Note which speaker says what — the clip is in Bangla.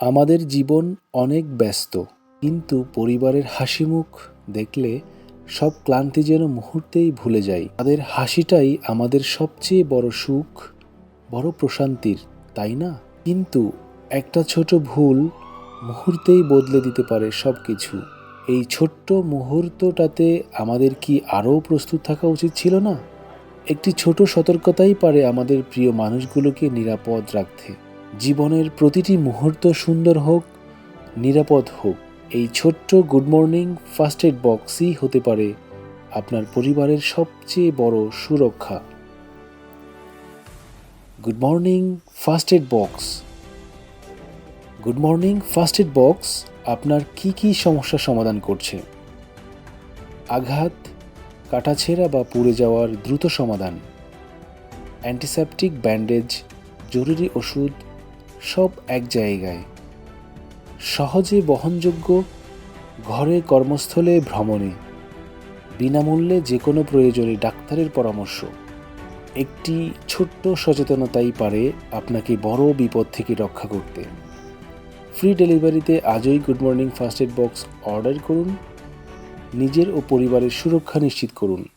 Speaker 1: আমাদের জীবন অনেক ব্যস্ত, কিন্তু পরিবারের হাসিমুখ দেখলে সব ক্লান্তি যেন মুহূর্তেই ভুলে যাই তাদের হাসিটাই আমাদের সবচেয়ে বড় সুখ, বড় প্রশান্তির, তাই না? কিন্তু একটা ছোট ভুল মুহূর্তেই বদলে দিতে পারে সব কিছু এই ছোট্ট মুহূর্তটাতে আমাদের কি আরও প্রস্তুত থাকা উচিত ছিল না? একটি ছোট সতর্কতাই পারে আমাদের প্রিয় মানুষগুলোকে নিরাপদ রাখতে। জীবনের প্রতিটি মুহূর্ত সুন্দর হোক, নিরাপদ হোক, এই ছোট্ট গুড মর্নিং ফার্স্ট এড বক্সই হতে পারে আপনার পরিবারের সবচেয়ে বড় সুরক্ষা। Good morning first aid box. Good morning first aid box আপনার কি কি সমস্যা সমাধান করছে? আঘাত, কাটাছেঁড়া বা পুড়ে যাওয়ার দ্রুত সমাধান। অ্যান্টিসেপটিক ব্যান্ডেজ, জরুরি ওষুধ সব এক জায়গায়। সহজে বহনযোগ্য ঘরে কর্মস্থলে ভ্রমণে, বিনামূল্যে যে কোনো প্রয়োজনে ডাক্তারের পরামর্শ। একটি ছোট্ট সচেতনতাই পারে আপনাকে বড় বিপদ থেকে রক্ষা করতে। ফ্রি ডেলিভারিতে আজই good morning first aid box order করুন। নিজের ও পরিবারের সুরক্ষা নিশ্চিত করুন।